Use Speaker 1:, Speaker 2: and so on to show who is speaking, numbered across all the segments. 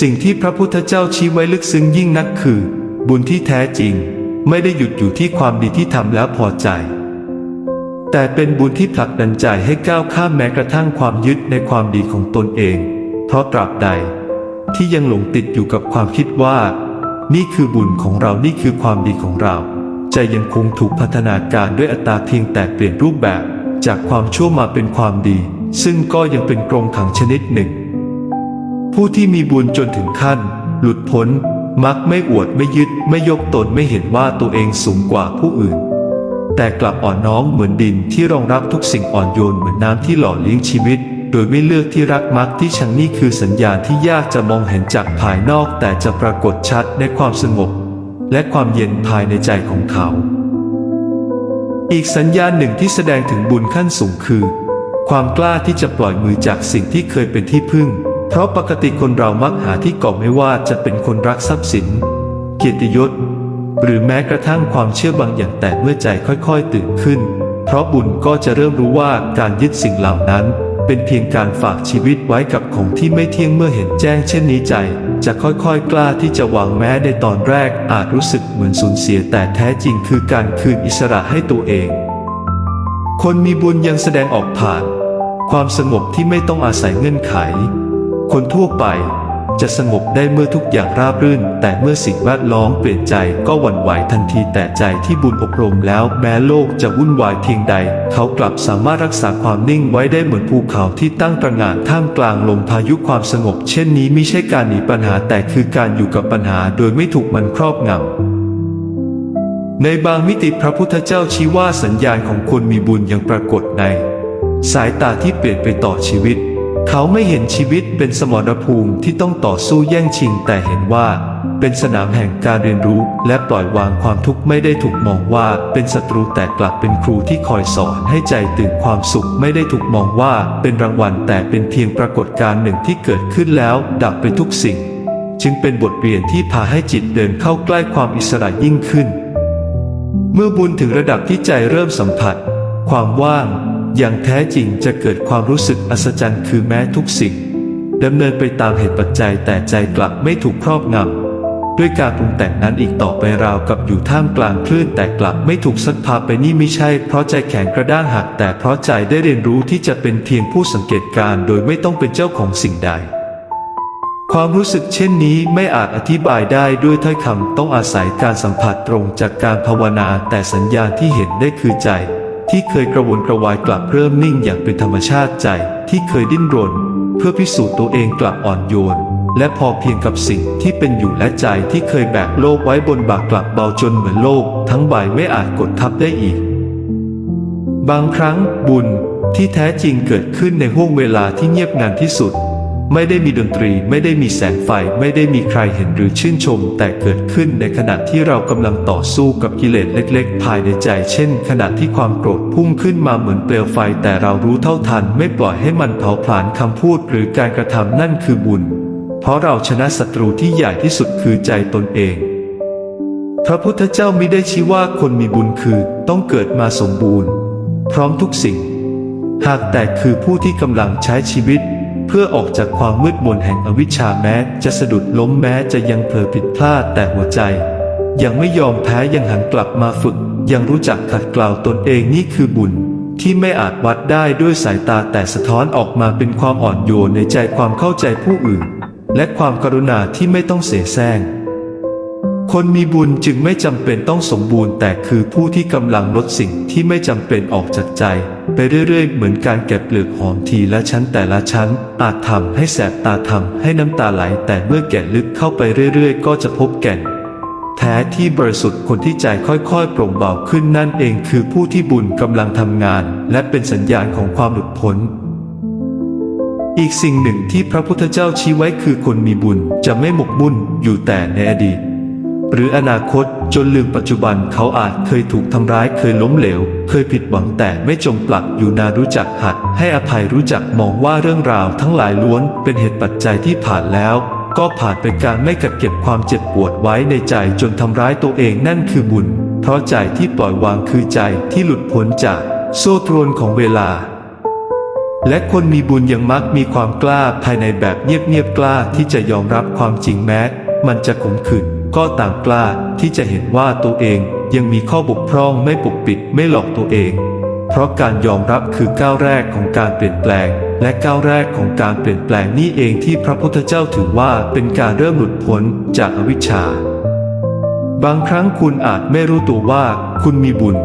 Speaker 1: สิ่งที่พระพุทธเจ้าชี้ไว้ลึกซึ้งยิ่งนักคือ บุญที่แท้จริง ไม่ได้หยุดอยู่ที่ความดีที่ทำแล้วพอใจ แต่เป็นบุญที่ผลักดันใจให้ก้าวข้ามแม้กระทั่งความยึดในความดีของตนเอง เพราะตราบใด ที่ยังหลงติดอยู่กับความคิดว่า นี่คือบุญของเรานี่คือความดีของเราใจยังคงถูกพัฒนาการด้วยอัตราเพียงแต่เปลี่ยนรูปแบบ จากความชั่วมาเป็นความดี ซึ่งก็ยังเป็นกรงขังชนิดหนึ่ง ผู้ที่มีบุญจนถึงขั้น หลุดพ้น มักไม่อวดไม่ยึดไม่ยกตนไม่เห็นว่าตัวเองสูงกว่าผู้อื่น แต่กลับอ่อนน้อมเหมือนดินที่รองรับทุกสิ่งอ่อนโยนเหมือนน้ำที่หล่อเลี้ยงชีวิต โดยไม่เลือกที่รักมักที่ชังนี่คือสัญญาณที่ยากจะมองเห็นจากภายนอก แต่จะปรากฏชัดในความสงบ และความเย็นภายในใจของเขา อีกสัญญาณหนึ่งที่แสดงถึงบุญขั้นสูงคือ ความกล้าที่จะปล่อยมือจากสิ่งที่เคยเป็นที่พึ่ง เพราะปกติคนเรามักหาที่เกาะไม่ว่าจะเป็นคนรักทรัพย์สิน เกียรติยศ หรือแม้กระทั่งความเชื่อบางอย่างแต่เมื่อใจค่อยๆ ตื่นขึ้น เพราะบุญก็จะเริ่มรู้ว่าการยึดสิ่งเหล่านั้น เป็นเพียงการฝากชีวิตไว้กับของที่ไม่เที่ยงเมื่อเห็นแจ้งเช่นนี้ใจ จะค่อยๆ กล้าที่จะวางแม้ในตอนแรกอาจรู้สึกเหมือนสูญเสียแต่แท้จริงคือการคืนอิสระให้ตัวเอง คนมีบุญยังแสดงออกผ่าน ความสงบที่ไม่ต้องอาศัยเงื่อนไข คนทั่วไปจะสงบได้เมื่อทุกอย่างราบรื่น แต่เมื่อสิ่งแวดล้อมเปลี่ยนใจก็หวั่นไหวทันทีแต่ใจที่บุญอบรมแล้วแม้โลกจะวุ่นวายเพียงใด เขากลับสามารถรักษาความนิ่งไว้ได้เหมือนภูเขาที่ตั้งตระหง่านท่ามกลางลมพายุความสงบ เช่นนี้ไม่ใช่การหนีปัญหาแต่คือการอยู่กับปัญหาโดยไม่ถูกมันครอบงำในบางมิติพระพุทธเจ้าชี้ว่าสัญญาณของคนมีบุญยังปรากฏใน สายตาที่เปลี่ยนไปต่อชีวิต เขาไม่เห็นชีวิตเป็นสมรภูมิที่ต้องต่อสู้แย่งชิง แต่เห็นว่าเป็นสนามแห่งการเรียนรู้และปล่อยวางความทุกข์ไม่ได้ถูกมองว่าเป็นศัตรูแต่กลับเป็นครูที่คอยสอนให้ใจตื่นความสุขไม่ได้ถูกมองว่าเป็นรางวัลแต่เป็นเพียงปรากฏการณ์หนึ่งที่เกิดขึ้นแล้ว ดับไปทุกสิ่ง จึงเป็นบทเรียนที่พาให้จิตเดินเข้าใกล้ความอิสระยิ่งขึ้น เมื่อบุญถึงระดับที่ใจเริ่มสัมผัส ความว่าง อย่างแท้จริงจะเกิดความรู้สึกอัศจรรย์คือแม้ทุกสิ่งดำเนินไปตามเหตุปัจจัยแต่ใจกลับไม่ถูกครอบงำด้วยการปรุงแต่งนั้นอีกต่อไปราวกับอยู่ท่ามกลางคลื่นแต่กลับไม่ถูกซัดพาไปนี่ไม่ใช่ เพราะใจแข็งกระด้างหักแต่เพราะใจได้เรียนรู้ที่จะเป็นเพียงผู้สังเกตการโดยไม่ต้องเป็นเจ้าของสิ่งใด ความรู้สึกเช่นนี้ไม่อาจอธิบายได้ด้วยถ้อยคำต้องอาศัยการสัมผัสตรงจากการภาวนาแต่สัญญาณที่เห็นได้คือใจ ที่เคยกระวนกระวายกลับเริ่มนิ่งอย่างเป็นธรรมชาติใจที่เคยดิ้นรน เพื่อพิสูจน์ตัวเองกลับอ่อนโยน และพอเพียงกับสิ่งที่เป็นอยู่และใจที่เคยแบกโลกไว้บนบ่ากลับเบาจนเหมือนโลก ทั้งใบไม่อาจกดทับได้อีก บางครั้งบุญที่แท้จริงเกิดขึ้นในห่วงเวลาที่เงียบงันที่สุด ไม่ได้มีดนตรี ไม่ได้มีแสงไฟ ไม่ได้มีใครเห็นหรือชื่นชม แต่เกิดขึ้นในขณะที่เรากำลังต่อสู้กับกิเลสเล็ก ๆ ภายในใจ เช่น ขณะที่ความโกรธพุ่งขึ้นมาเหมือนเปลวไฟ แต่เรารู้เท่าทัน ไม่ปล่อยให้มันเผาผลาญคำพูดหรือการกระทำนั่นคือบุญ เพราะเราชนะศัตรูที่ใหญ่ที่สุดคือใจตนเองพระพุทธเจ้ามิได้ชี้ว่าคนมีบุญคือต้องเกิดมาสมบูรณ์ พร้อมทุกสิ่ง หากแต่คือผู้ที่กำลังใช้ชีวิต เพื่อออกจากความมืดมนแห่งอวิชชาแม้จะสะดุดล้มแม้จะยังเผลอผิดพลาดแต่หัวใจ ยังไม่ยอมแพ้ยังหันกลับมาฝึก ยังรู้จักขัดเกลาตนเองนี่คือบุญ ที่ไม่อาจวัดได้ด้วยสายตาแต่สะท้อนออกมาเป็นความอ่อนโยนในใจความเข้าใจผู้อื่น และความกรุณาที่ไม่ต้องเสแสร้ง คนมีบุญจึงไม่จำเป็นต้องสมบูรณ์ แต่คือผู้ที่กำลังลดสิ่งที่ไม่จำเป็นออกจากใจ ไปเรื่อยๆ เหมือนการแกะเปลือกหอมทีละชั้นแต่ละชั้น อาจทำให้แสบตาทำให้น้ำตาไหล แต่เมื่อแกะลึกเข้าไปเรื่อยๆ ก็จะพบแก่นแท้ที่บริสุทธิ์คนที่ใจค่อยๆ โปร่งเบาขึ้นนั่นเองคือผู้ที่บุญกำลังทำงาน และเป็นสัญญาณของความหลุดพ้นอีกสิ่งหนึ่งที่พระพุทธเจ้าชี้ไว้คือคนมีบุญจะไม่หมกมุ่นอยู่แต่ในอดีต หรืออนาคตจนลืมปัจจุบันเขาอาจเคยถูกทำร้ายเคยล้มเหลว เคยผิดหวังแต่ไม่จมปลักอยู่นานรู้จักหัด ให้อภัยรู้จักมองว่าเรื่องราวทั้งหลายล้วนเป็นเหตุปัจจัยที่ผ่านแล้ว ก็ผ่านไปการไม่กัดเก็บความเจ็บปวดไว้ในใจจนทำร้ายตัวเองนั่นคือบุญ เพราะใจที่ปล่อยวางคือใจที่หลุดพ้นจากโซ่ตรวนของเวลาและคนมีบุญยังมักมีความกล้าภายในแบบเงียบๆกล้าที่จะยอมรับความจริงแม้ มันจะขมขื่น ก็ต่ามกล้าที่จะเห็นว่าตัวเองยังมีข้อบกพร่องไม่ปกปิดไม่หลอกตัวเอง เพราะการยอมรับคือก้าวแรกของการเปลี่ยนแปลง และก้าวแรกของการเปลี่ยนแปลงนี่เองที่พระพุทธเจ้าถือว่าเป็นการเริ่มหลุดพ้นจากอวิชชา บางครั้งคุณอาจไม่รู้ตัวว่าคุณมีบุญ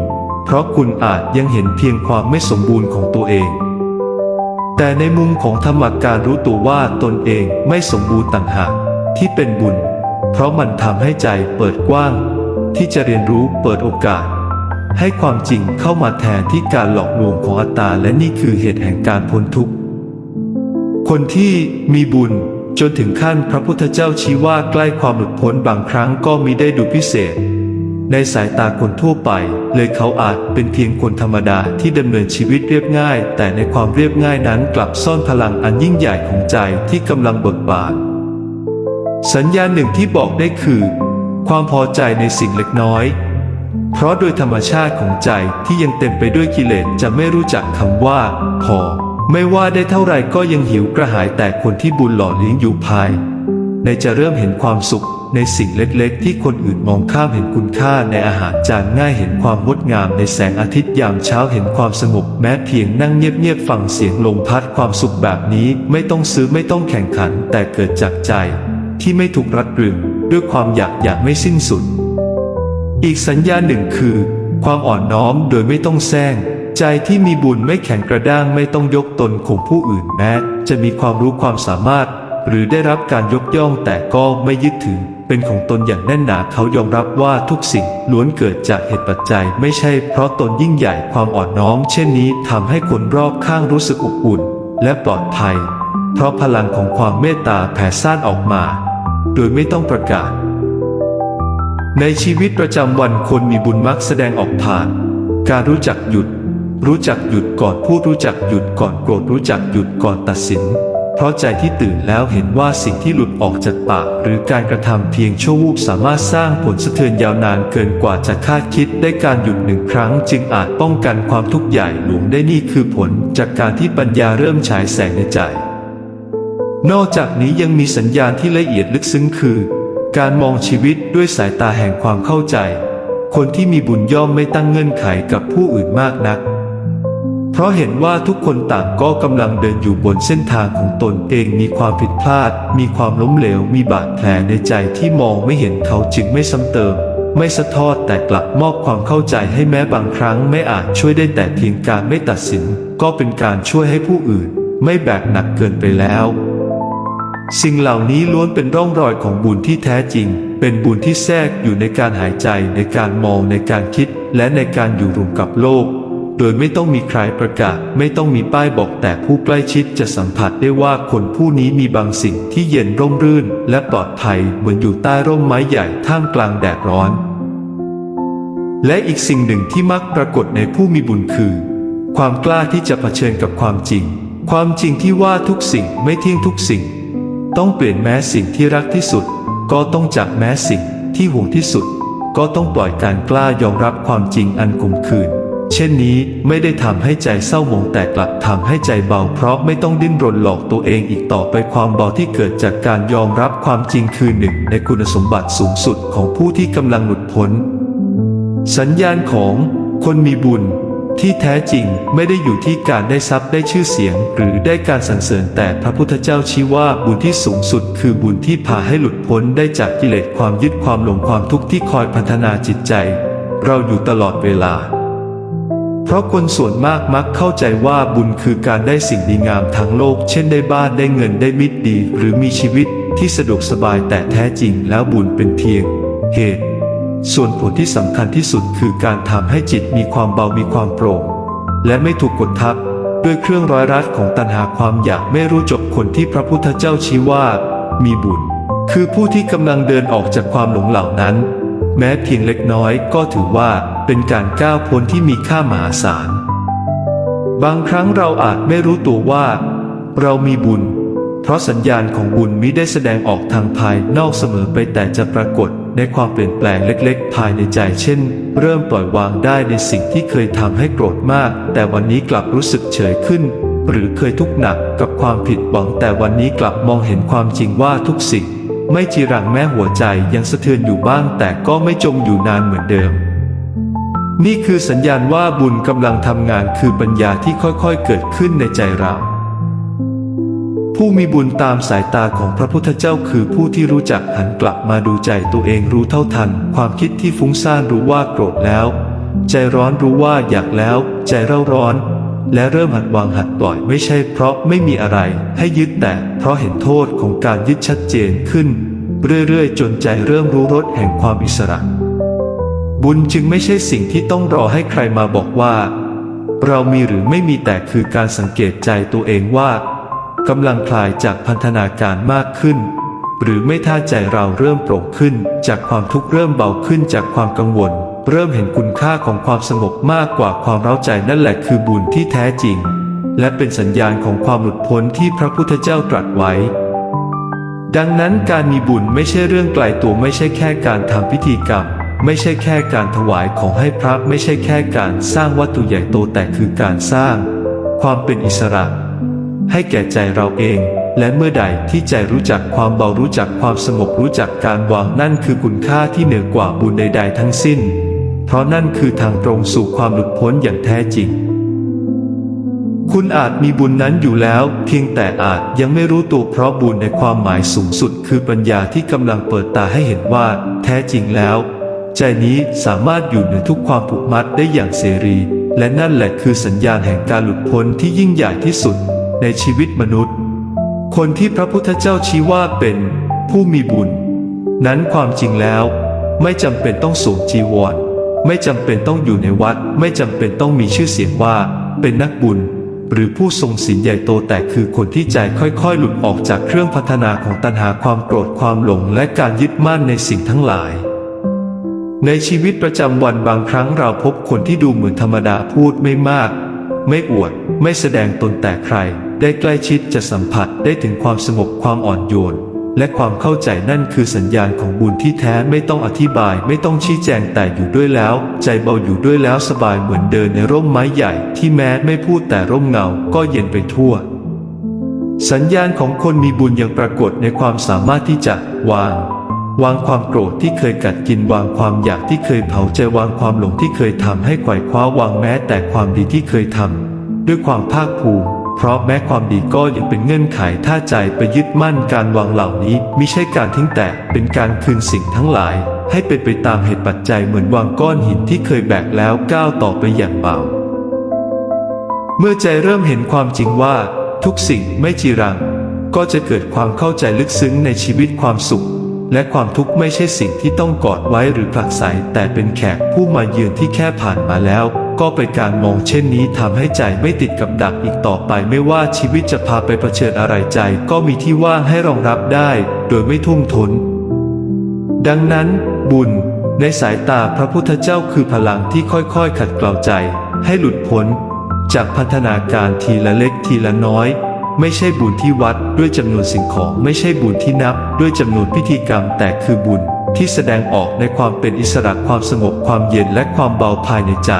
Speaker 1: เพราะคุณอาจยังเห็นเพียงความไม่สมบูรณ์ของตัวเองแต่ในมุมของธรรมการรู้ตัวว่าตนเองไม่สมบูรณ์ต่างหากที่เป็นบุญ เพราะมันทำให้ใจเปิดกว้าง ที่จะเรียนรู้เปิดโอกาส ให้ความจริงเข้ามาแทนที่การหลอกลวงของอัตตาและนี่คือเหตุแห่งการพ้นทุกข์ คนที่มีบุญจนถึงขั้นพระพุทธเจ้าชี้ว่าใกล้ความหลุดพ้นบางครั้งก็มีได้ดูพิเศษ ในสายตาคนทั่วไป เลยเขาอาจเป็นเพียงคนธรรมดาที่ดำเนินชีวิตเรียบง่าย แต่ในความเรียบง่ายนั้นกลับซ่อนพลังอันยิ่งใหญ่ของใจที่กำลังเบิกบาน สัญญาณหนึ่งที่บอกได้คือ ความพอใจในสิ่งเล็กน้อย เพราะโดยธรรมชาติของใจที่ยังเต็มไปด้วยกิเลสจะไม่รู้จักคำว่า พอ ไม่ว่าได้เท่าไหร่ก็ยังหิวกระหายแต่คนที่บุญหล่อเลี้ยงอยู่ภาย ในจะเริ่มเห็นความสุขในสิ่งเล็กๆ ที่คนอื่นมองข้ามเห็นคุณค่าในอาหารจานง่ายเห็นความงดงามในแสงอาทิตย์ยามเช้าเห็นความสงบแม้เพียงนั่งเงียบๆฟังเสียงลมพัดความสุขแบบนี้ไม่ต้องซื้อไม่ต้องแข่งขันแต่เกิดจากใจ ที่ไม่ถูกรัดรึงด้วยความอยากอยากไม่สิ้นสุด อีกสัญญาณหนึ่งคือ ความอ่อนน้อมโดยไม่ต้องแซงใจที่มีบุญไม่แข็งกระด้างไม่ต้องยกตนข่มผู้อื่นแม้ จะมีความรู้ความสามารถ หรือได้รับการยกย่องแต่ก็ไม่ยึดถือ เป็นของตนอย่างแน่นหนาเขายอมรับว่าทุกสิ่งล้วนเกิดจากเหตุปัจจัย ไม่ใช่เพราะตนยิ่งใหญ่ความอ่อนน้อม เช่นนี้ทำให้คนรอบข้างรู้สึกอบอุ่น และปลอดภัย เพราะพลังของความเมตตาแผ่ซ่านออกมา โดยไม่ต้องประกาศ ในชีวิตประจำวันคนมีบุญมักแสดงออกผ่าน การรู้จักหยุด รู้จักหยุดก่อนพูดรู้จักหยุดก่อนโกรธรู้จักหยุดก่อนตัดสิน เพราะใจที่ตื่นแล้วเห็นว่าสิ่งที่หลุดออกจากปากหรือการกระทำเพียงชั่ววูบสามารถสร้างผลสะเทือนยาวนานเกินกว่าจะคาดคิดได้การหยุดหนึ่งครั้ง จึงอาจป้องกันความทุกข์ใหญ่หลวงได้นี่คือผลจากการที่ปัญญาเริ่มฉายแสงในใจ นอกจากนี้ยังมีสัญญาณที่ละเอียดลึกซึ้งคือ การมองชีวิตด้วยสายตาแห่งความเข้าใจ คนที่มีบุญย่อมไม่ตั้งเงื่อนไขกับผู้อื่นมากนัก เพราะเห็นว่าทุกคนต่างก็กำลังเดินอยู่บนเส้นทางของตนเองมีความผิดพลาด มีความล้มเหลว มีบาดแผลในใจที่มองไม่เห็นเขาจึงไม่ซ้ำเติม ไม่สะทอดแต่กลับมอบความเข้าใจให้แม้บางครั้งไม่อาจช่วยได้แต่เพียงการไม่ตัดสิน ก็เป็นการช่วยให้ผู้อื่น ไม่แบกหนักเกินไปแล้ว สิ่งเหล่านี้ล้วนเป็นร่องรอยของบุญที่แท้จริง เป็นบุญที่แทรกอยู่ในการหายใจในการมองในการคิด และในการอยู่รวมกับโลก โดยไม่ต้องมีใครประกาศ ไม่ต้องมีป้ายบอกแต่ผู้ใกล้ชิดจะสัมผัสได้ว่าคนผู้นี้มีบางสิ่งที่เย็นร่มรื่น และปลอดภัยเหมือนอยู่ใต้ร่มไม้ใหญ่ท่ามกลางแดดร้อน และอีกสิ่งหนึ่งที่มักปรากฏในผู้มีบุญคือ ความกล้าที่จะเผชิญกับความจริง ความจริงที่ว่าทุกสิ่งไม่เที่ยงทุกสิ่ง ต้องเปลี่ยนแม้สิ่งที่รักที่สุด ก็ต้องจากแม้สิ่งที่ห่วงที่สุด ก็ต้องปล่อยการกล้ายอมรับความจริงอันขมขื่นเช่นนี้ไม่ได้ทำให้ใจเศร้าหมองแต่กลับทำให้ใจเบาเพราะไม่ต้องดิ้นรนหลอกตัวเองอีกต่อไปความเบาที่เกิดจากการยอมรับความจริงคือหนึ่ง ในคุณสมบัติสูงสุดของผู้ที่กำลังหลุดพ้น สัญญาณของคนมีบุญ ที่แท้จริงไม่ได้อยู่ที่การได้ทรัพย์ได้ชื่อเสียง หรือได้การสรรเสริญแต่พระพุทธเจ้าชี้ว่าบุญที่สูงสุด คือบุญที่พาให้หลุดพ้นได้จากกิเลสความยึดความหลงความทุกข์ที่คอยพัฒนาจิตใจ เราอยู่ตลอดเวลา เพราะคนส่วนมากมักเข้าใจว่าบุญคือการได้สิ่งดีงามทางโลก เช่นได้บ้านได้เงินได้มิตรดี หรือมีชีวิตที่สะดวกสบายแต่แท้จริงแล้วบุญเป็นเพียง เหตุ ส่วนผลที่สำคัญที่สุดคือการทำให้จิตมีความเบามีความโปร่ง และไม่ถูกกดทับ ด้วยเครื่องร้อยรัดของตัณหาความอยากไม่รู้จบคนที่พระพุทธเจ้าชี้ว่า มีบุญ คือผู้ที่กำลังเดินออกจากความหลงเหล่านั้น แม้เพียงเล็กน้อยก็ถือว่าเป็นการก้าวพ้นที่มีค่ามหาศาล บางครั้งเราอาจไม่รู้ตัวว่า เรามีบุญ เพราะสัญญาณของบุญมิได้แสดงออกทางภายนอกเสมอไปแต่จะปรากฏ ในความเปลี่ยนแปลงเล็ก ๆ ภายในใจเช่น เริ่มปล่อยวางได้ในสิ่งที่เคยทำให้โกรธมาก แต่วันนี้กลับรู้สึกเฉยขึ้น หรือเคยทุกข์หนักกับความผิดหวัง แต่วันนี้กลับมองเห็นความจริงว่าทุกสิ่ง ไม่จีรังแม้หัวใจยังสะเทือนอยู่บ้าง แต่ก็ไม่จมอยู่นานเหมือนเดิม นี่คือสัญญาณว่าบุญกำลังทำงานคือปัญญาที่ค่อยๆเกิดขึ้นในใจเรา ผู้มีบุญตามสายตาของพระพุทธเจ้าคือผู้ที่รู้จักหันกลับมาดูใจตัวเองรู้เท่าทัน ความคิดที่ฟุ้งซ่านรู้ว่าโกรธแล้ว ใจร้อนรู้ว่าอยากแล้ว ใจเร่าร้อน และเริ่มหัดวางหัดปล่อยไม่ใช่เพราะไม่มีอะไรให้ยึดแต่เพราะเห็นโทษของการยึดชัดเจนขึ้น เรื่อยๆ จนใจเริ่มรู้รสแห่งความอิสระ บุญจึงไม่ใช่สิ่งที่ต้องรอให้ใครมาบอกว่า เรามีหรือไม่มีแต่คือการสังเกตใจตัวเองว่า กำลังคลายจากพันธนาการมากขึ้น หรือไม่ท่าใจเราเริ่มโปร่งขึ้น จากความทุกข์เริ่มเบาขึ้นจากความกังวล เริ่มเห็นคุณค่าของความสงบมากกว่าความเร้าใจนั่นแหละคือบุญที่แท้จริง และเป็นสัญญาณของความหลุดพ้นที่พระพุทธเจ้าตรัสไว้ ดังนั้นการมีบุญไม่ใช่เรื่องไกลตัวไม่ใช่แค่การทำพิธีกรรมไม่ใช่แค่การถวายของให้พระไม่ใช่แค่การสร้างวัตถุใหญ่โตแต่คือการสร้าง ความเป็นอิสระ ให้แก่ใจเราเอง และเมื่อใดที่ใจรู้จักความเบารู้จักความสงบรู้จักการวางนั่นคือคุณค่าที่เหนือกว่าบุญใด ๆ ทั้งสิ้น เพราะนั่นคือทางตรงสู่ความหลุดพ้นอย่างแท้จริง คุณอาจมีบุญนั้นอยู่แล้ว เพียงแต่อาจยังไม่รู้ตัวเพราะบุญในความหมายสูงสุด คือปัญญาที่กำลังเปิดตาให้เห็นว่า แท้จริงแล้ว ใจนี้สามารถอยู่เหนือทุกความผูกมัดได้อย่างเสรี และนั่นแหละคือสัญญาณแห่งการหลุดพ้นที่ยิ่งใหญ่ที่สุด ในชีวิตมนุษย์ คนที่พระพุทธเจ้าชี้ว่าเป็นผู้มีบุญ นั้นความจริงแล้ว ไม่จำเป็นต้องสวมจีวร ไม่จำเป็นต้องอยู่ในวัด ไม่จำเป็นต้องมีชื่อเสียงว่าเป็นนักบุญ หรือผู้ทรงศีลใหญ่โตแต่คือคนที่ใจค่อยๆ หลุดออกจากเครื่องพัฒนาของตัณหาความโกรธความหลงและการยึดมั่นในสิ่งทั้งหลายในชีวิตประจำวันบางครั้งเราพบคนที่ดูเหมือนธรรมดาพูดไม่มาก ไม่อวด ไม่แสดงตนแต่ใคร ได้ใกล้ชิดจะสัมผัสได้ถึงความสงบความอ่อนโยน และความเข้าใจนั่นคือสัญญาณของบุญที่แท้ไม่ต้องอธิบายไม่ต้องชี้แจงแต่อยู่ด้วยแล้ว ใจเบาอยู่ด้วยแล้วสบายเหมือนเดินในร่มไม้ใหญ่ที่แม้ไม่พูดแต่ร่มเงาก็เย็นไปทั่วสัญญาณของคนมีบุญยังปรากฏในความสามารถที่จะ วาง วางความโกรธที่เคยกัดกินวางความอยากที่เคยเผาใจวางความหลงที่เคยทำให้ไขว่คว้าวางแม้แต่ความดีที่เคยทำด้วยความภาคภูมิ เพราะแม้ความดีก็ยังเป็นเงื่อนไขถ้าใจไปยึดมั่นการวางเหล่านี้มิใช่การทิ้งแต่เป็นการคืนสิ่งทั้งหลาย ให้เป็นไปตามเหตุปัจจัยเหมือนวางก้อนหินที่เคยแบกแล้วก้าวต่อไปอย่างเบา เมื่อใจเริ่มเห็นความจริงว่า ทุกสิ่งไม่จีรัง ก็จะเกิดความเข้าใจลึกซึ้งในชีวิตความสุข และความทุกข์ไม่ใช่สิ่งที่ต้องกอดไว้หรือผลักไสแต่เป็นแขกผู้มาเยือนที่แค่ผ่านมาแล้ว ก็เป็นการมองเช่นนี้ทำให้ใจไม่ติดกับดักอีกต่อไปไม่ว่าชีวิตจะพาไปเผชิญอะไรใจ ก็มีที่ว่างให้รองรับได้ โดยไม่ทุ่มทนดังนั้น บุญ ในสายตาพระพุทธเจ้าคือพลังที่ค่อยๆ ขัดเกลาใจ ให้หลุดพ้น จากพันธนาการทีละเล็กทีละน้อยไม่ใช่บุญที่วัดด้วยจำนวนสิ่งของไม่ใช่บุญที่นับด้วยจำนวนพิธีกรรมแต่คือบุญที่แสดงออกในความเป็นอิสระความสงบความเย็นและความเบาภายในใจ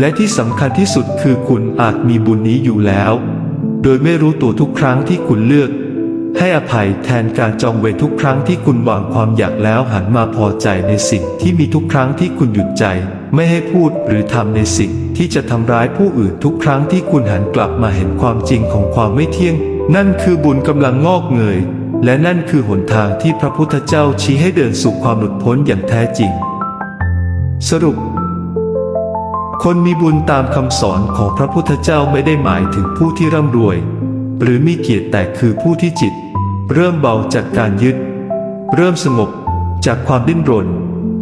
Speaker 1: และที่สำคัญที่สุดคือคุณอาจมีบุญนี้อยู่แล้ว โดยไม่รู้ตัวทุกครั้งที่คุณเลือก ให้อภัยแทนการจองเวรทุกครั้งที่คุณวางความอยากแล้วหันมาพอใจในสิ่งที่มีทุกครั้งที่คุณหยุดใจ ไม่ให้พูดหรือทำในสิ่งที่จะทำร้ายผู้อื่นทุกครั้งที่คุณหันกลับมาเห็นความจริงของความไม่เที่ยง นั่นคือบุญกำลังงอกเงย และนั่นคือหนทางที่พระพุทธเจ้าชี้ให้เดินสู่ความหลุดพ้นอย่างแท้จริง สรุป คนมีบุญตามคำสอนของพระพุทธเจ้าไม่ได้หมายถึงผู้ที่ร่ำรวย หรือมีเกียรติแต่คือผู้ที่จิต เริ่มเบาจากการยึด เริ่มสงบจากความดิ้นรน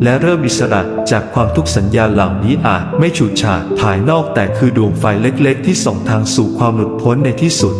Speaker 1: และเริ่มอิสระจากความทุกข์สัญญาเหล่านี้อาจไม่ฉูดฉาดภายนอกแต่คือดวงไฟเล็กๆ ที่ส่องทางสู่ความหลุดพ้นในที่สุด